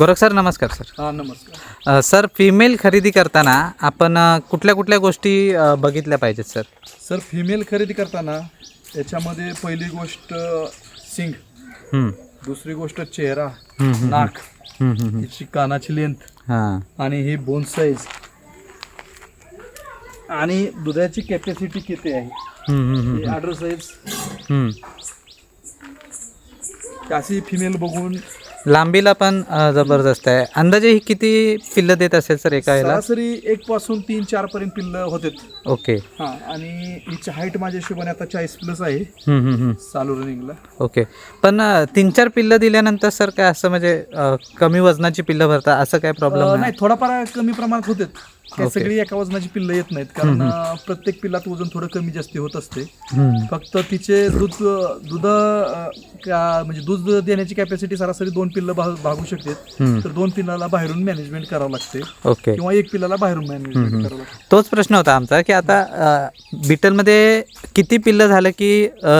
Gorakh sir नमस्कार sir. हा नमस्कार. अ, सर फिमेल खरेदी करताना आपण अ, कुठल्या कुठल्या गोष्टी अ, बघितल्या पाहिजेत सर? सर फिमेल खरेदी करताना याच्यामध्ये पहिली गोष्ट सिंग. हम्म, दुसरी गोष्ट चेहरा. हम्म, हम्म, नाक. हम्म, हम्म, हम्म. हिची कानाची लेंथ हां. आणि ही बोन साईज आणि दुधाची कॅपॅसिटी किती आहे? हम्म, हम्म, ऑर्डर साईज हम्म. अशी फिमेल बघून लांबीला पण जबरदस्त आहे. अंदाजे ही किती पिल्लं देत असेल सर एका याला सरासरी एक पासून तीन चार पर्यंत पिल्ल होतात. ओके. हा आणि हिची हाईट माझ्या हिशोबाने आता चाळीस प्लस आहे. हम्म, हम्म, हम्म. चालू रनिंगला ओके. पण अ, तीन चार पिल्लं दिल्यानंतर सर काय असं म्हणजे अ, कमी वजनाची पिल्लं भरता असं काय प्रॉब्लेम नाही? नाही थोडाफार कमी प्रमाणात होतात. ते ओके. सगळी एका वजनाची पिल्लं येत नाहीत. कारण अं, प्रत्येक पिल्लात वजन थोडं कमी जास्ती होत असते. हम्म. फक्त तिचे दूध दूध अं, का म्हणजे दूध देण्याची कॅपॅसिटी सरासरी दोन पिल्लं भाग भागू शकतात. हम्म. तर दोन पिल्लाला बाहेरून मॅनेजमेंट करावं लागते ओके. किंवा एक पिल्लाला बाहेरून मॅनेजमेंट करावं लागते तोच प्रश्न होता आमचा की आता अ, बीटलमध्ये किती पिल्लं झालं की अ,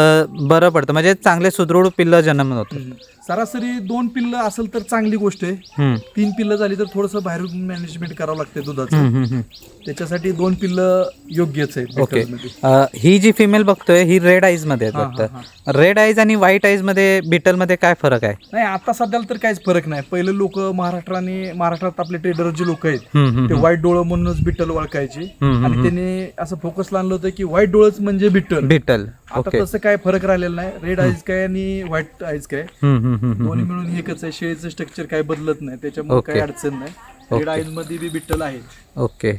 बरं पडतं? म्हणजे चांगले सुदृढ पिल्लं जन्म होतं हम्म. सरासरी दोन पिल्लं असेल तर चांगली गोष्ट आहे. हम्म, तीन पिल्लं झाली तर थोडंसं बाहेरून मॅनेजमेंट करावं लागते दुधाचं. हम्म, हम्म, हम्म. त्याच्यासाठी दोन पिल्लं योग्यच आहेत ओके. अ, ही जी फिमेल बघतोय ही रेड आईजमध्ये आहेत हा, रेड आईज आणि व्हाईट आईजमध्ये बीटलमध्ये काय फरक आहे? नाही आता सध्याला तर काहीच फरक नाही. पहिले लोक महाराष्ट्र आणि महाराष्ट्रात आपले ट्रेडर जे लोक आहेत ते व्हाईट डोळं म्हणूनच बिट्टल ओळखायचे. हम्म, आणि त्यांनी असं फोकस लावलं होतं की व्हाईट डोळच म्हणजे बिट्टल बीटल आता तसं काय फरक राहिलेला नाही. रेड आईज काय आणि व्हाईट आईज काय. दोन्ही मिळून एकच आहे. शेळीचं स्ट्रक्चर काय बदलत नाही. त्याच्यामुळे. काही अडचण नाही. रेड. आईजमध्ये बी बिट्टल आहे ओके